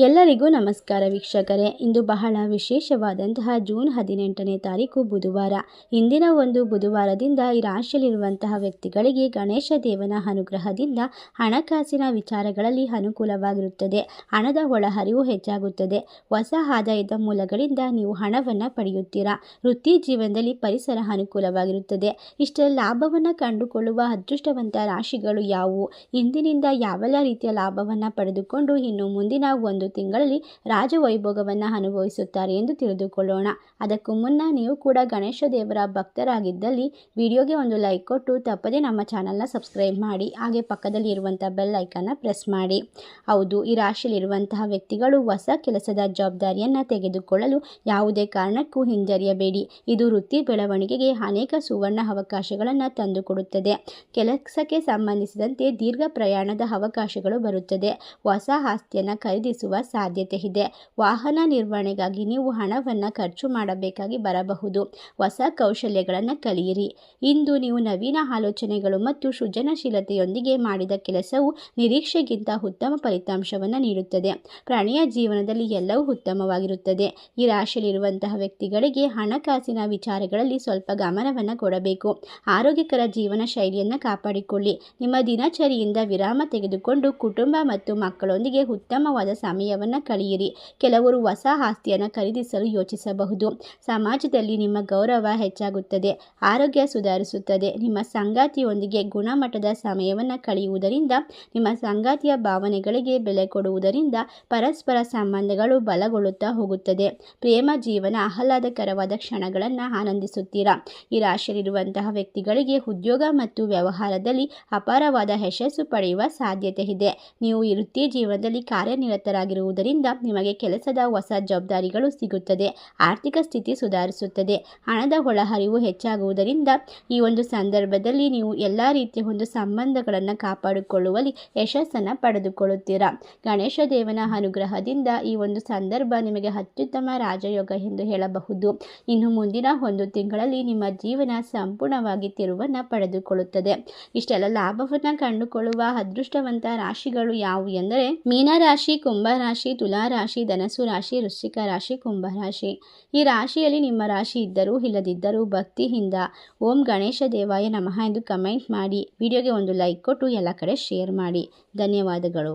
ಎಲ್ಲರಿಗೂ ನಮಸ್ಕಾರ ವೀಕ್ಷಕರೇ. ಇಂದು ಬಹಳ ವಿಶೇಷವಾದಂತಹ ಜೂನ್ ಹದಿನೆಂಟನೇ ತಾರೀಕು ಬುಧವಾರ. ಇಂದಿನ ಒಂದು ಬುಧವಾರದಿಂದ ಈ ರಾಶಿಯಲ್ಲಿರುವಂತಹ ವ್ಯಕ್ತಿಗಳಿಗೆ ಗಣೇಶ ದೇವನ ಅನುಗ್ರಹದಿಂದ ಹಣಕಾಸಿನ ವಿಚಾರಗಳಲ್ಲಿ ಅನುಕೂಲವಾಗಿರುತ್ತದೆ. ಹಣದ ಒಳಹರಿವು ಹೆಚ್ಚಾಗುತ್ತದೆ. ಹೊಸ ಆದಾಯದ ಮೂಲಗಳಿಂದ ನೀವು ಹಣವನ್ನು ಪಡೆಯುತ್ತೀರಾ? ವೃತ್ತಿ ಜೀವನದಲ್ಲಿ ಪರಿಸರ ಅನುಕೂಲವಾಗಿರುತ್ತದೆ. ಇಷ್ಟರ ಲಾಭವನ್ನು ಕಂಡುಕೊಳ್ಳುವ ಅದೃಷ್ಟವಂತ ರಾಶಿಗಳು ಯಾವುವು? ಇಂದಿನಿಂದ ಯಾವೆಲ್ಲ ರೀತಿಯ ಲಾಭವನ್ನು ಪಡೆದುಕೊಂಡು ಇನ್ನು ಮುಂದಿನ ಒಂದು ತಿಂಗಳಲ್ಲಿ ರಾಜವೈಭೋಗವನ್ನು ಅನುಭವಿಸುತ್ತಾರೆ ಎಂದು ತಿಳಿದುಕೊಳ್ಳೋಣ. ಅದಕ್ಕೂ ಮುನ್ನ ನೀವು ಕೂಡ ಗಣೇಶ ದೇವರ ಭಕ್ತರಾಗಿದ್ದಲ್ಲಿ ವಿಡಿಯೋಗೆ ಒಂದು ಲೈಕ್ ಕೊಟ್ಟು ತಪ್ಪದೇ ನಮ್ಮ ಚಾನಲ್ನ ಸಬ್ಸ್ಕ್ರೈಬ್ ಮಾಡಿ, ಹಾಗೆ ಪಕ್ಕದಲ್ಲಿ ಇರುವಂಥ ಬೆಲ್ ಐಕನ್ನ ಪ್ರೆಸ್ ಮಾಡಿ. ಹೌದು, ಈ ರಾಶಿಯಲ್ಲಿರುವಂತಹ ವ್ಯಕ್ತಿಗಳು ಹೊಸ ಕೆಲಸದ ಜವಾಬ್ದಾರಿಯನ್ನು ತೆಗೆದುಕೊಳ್ಳಲು ಯಾವುದೇ ಕಾರಣಕ್ಕೂ ಹಿಂಜರಿಯಬೇಡಿ. ಇದು ವೃತ್ತಿ ಬೆಳವಣಿಗೆಗೆ ಅನೇಕ ಸುವರ್ಣ ಅವಕಾಶಗಳನ್ನು ತಂದುಕೊಡುತ್ತದೆ. ಕೆಲಸಕ್ಕೆ ಸಂಬಂಧಿಸಿದಂತೆ ದೀರ್ಘ ಪ್ರಯಾಣದ ಅವಕಾಶಗಳು ಬರುತ್ತದೆ. ಹೊಸ ಆಸ್ತಿಯನ್ನು ಖರೀದಿಸುವ ಸಾಧ್ಯತೆ ಇದೆ ವಾಹನ ನಿರ್ವಹಣೆಗಾಗಿ ನೀವು ಹಣವನ್ನು ಖರ್ಚು ಮಾಡಬೇಕಾಗಿ ಬರಬಹುದು. ಹೊಸ ಕೌಶಲ್ಯಗಳನ್ನು ಕಲಿಯಿರಿ. ಇಂದು ನೀವು ನವೀನ ಆಲೋಚನೆಗಳು ಮತ್ತು ಸೃಜನಶೀಲತೆಯೊಂದಿಗೆ ಮಾಡಿದ ಕೆಲಸವು ನಿರೀಕ್ಷೆಗಿಂತ ಉತ್ತಮ ಫಲಿತಾಂಶವನ್ನು ನೀಡುತ್ತದೆ. ಪ್ರಾಣಿಯ ಜೀವನದಲ್ಲಿ ಎಲ್ಲವೂ ಉತ್ತಮವಾಗಿರುತ್ತದೆ. ಈ ರಾಶಿಯಲ್ಲಿರುವಂತಹ ವ್ಯಕ್ತಿಗಳಿಗೆ ಹಣಕಾಸಿನ ವಿಚಾರಗಳಲ್ಲಿ ಸ್ವಲ್ಪ ಗಮನವನ್ನು ಕೊಡಬೇಕು. ಆರೋಗ್ಯಕರ ಜೀವನ ಶೈಲಿಯನ್ನು ಕಾಪಾಡಿಕೊಳ್ಳಿ. ನಿಮ್ಮ ದಿನಚರಿಯಿಂದ ವಿರಾಮ ತೆಗೆದುಕೊಂಡು ಕುಟುಂಬ ಮತ್ತು ಮಕ್ಕಳೊಂದಿಗೆ ಉತ್ತಮವಾದ ಸಮಯವನ್ನು ಕಳೆಯಿರಿ. ಕೆಲವರು ಹೊಸ ಆಸ್ತಿಯನ್ನು ಖರೀದಿಸಲು ಯೋಚಿಸಬಹುದು. ಸಮಾಜದಲ್ಲಿ ನಿಮ್ಮ ಗೌರವ ಹೆಚ್ಚಾಗುತ್ತದೆ, ಆರೋಗ್ಯ ಸುಧಾರಿಸುತ್ತದೆ. ನಿಮ್ಮ ಸಂಗಾತಿಯೊಂದಿಗೆ ಗುಣಮಟ್ಟದ ಸಮಯವನ್ನು ಕಳೆಯುವುದರಿಂದ, ನಿಮ್ಮ ಸಂಗಾತಿಯ ಭಾವನೆಗಳಿಗೆ ಬೆಲೆ ಕೊಡುವುದರಿಂದ ಪರಸ್ಪರ ಸಂಬಂಧಗಳು ಬಲಗೊಳ್ಳುತ್ತಾ ಹೋಗುತ್ತದೆ. ಪ್ರೇಮ, ಜೀವನ ಆಹ್ಲಾದಕರವಾದ ಕ್ಷಣಗಳನ್ನು ಆನಂದಿಸುತ್ತೀರಾ? ಈ ರಾಶಿಯಲ್ಲಿರುವಂತಹ ವ್ಯಕ್ತಿಗಳಿಗೆ ಉದ್ಯೋಗ ಮತ್ತು ವ್ಯವಹಾರದಲ್ಲಿ ಅಪಾರವಾದ ಯಶಸ್ಸು ಪಡೆಯುವ ಸಾಧ್ಯತೆ ಇದೆ. ನೀವು ಈ ವೃತ್ತಿ ಜೀವನದಲ್ಲಿ ಕಾರ್ಯನಿರತರಾಗಿರುವುದರಿಂದ ನಿಮಗೆ ಕೆಲಸದ ಹೊಸ ಜವಾಬ್ದಾರಿಗಳು ಸಿಗುತ್ತದೆ. ಆರ್ಥಿಕ ಸ್ಥಿತಿ ಸುಧಾರಿಸುತ್ತದೆ. ಹಣದ ಒಳಹರಿವು ಹೆಚ್ಚಾಗುವುದರಿಂದ ಈ ಒಂದು ಸಂದರ್ಭದಲ್ಲಿ ನೀವು ಎಲ್ಲ ರೀತಿಯ ಒಂದು ಸಂಬಂಧಗಳನ್ನು ಕಾಪಾಡಿಕೊಳ್ಳುವಲ್ಲಿ ಯಶಸ್ಸನ್ನು ಪಡೆದುಕೊಳ್ಳುತ್ತೀರಾ? ಗಣೇಶ ದೇವನ ಅನುಗ್ರಹದಿಂದ ಈ ಒಂದು ಸಂದರ್ಭ ನಿಮಗೆ ಅತ್ಯುತ್ತಮ ರಾಜಯೋಗ ಎಂದು ಹೇಳಬಹುದು. ಇನ್ನು ಮುಂದಿನ ಒಂದು ತಿಂಗಳಲ್ಲಿ ನಿಮ್ಮ ಜೀವನ ಸಂಪೂರ್ಣವಾಗಿ ತಿರುವನ್ನು ಪಡೆದುಕೊಳ್ಳುತ್ತದೆ. ಇಷ್ಟೆಲ್ಲ ಲಾಭವನ್ನು ಕಂಡುಕೊಳ್ಳುವ ಅದೃಷ್ಟವಂತ ರಾಶಿಗಳು ಯಾವುವು ಎಂದರೆ ಮೀನರಾಶಿ ಕುಂಭರಾಶಿ ತುಲಾರಾಶಿ ಧನಸು ರಾಶಿ, ವೃಶ್ಚಿಕ ರಾಶಿ ಕುಂಭರಾಶಿ ಈ ರಾಶಿಯಲ್ಲಿ ನಿಮ್ಮ ರಾಶಿ ಇದ್ದರೂ ಇಲ್ಲದಿದ್ದರೂ ಭಕ್ತಿಯಿಂದ ಓಂ ಗಣೇಶ ದೇವಾಯ ನಮಃ ಎಂದು ಕಮೆಂಟ್ ಮಾಡಿ. ವಿಡಿಯೋಗೆ ಒಂದು ಲೈಕ್ ಕೊಟ್ಟು ಎಲ್ಲ ಕಡೆ ಶೇರ್ ಮಾಡಿ. ಧನ್ಯವಾದಗಳು.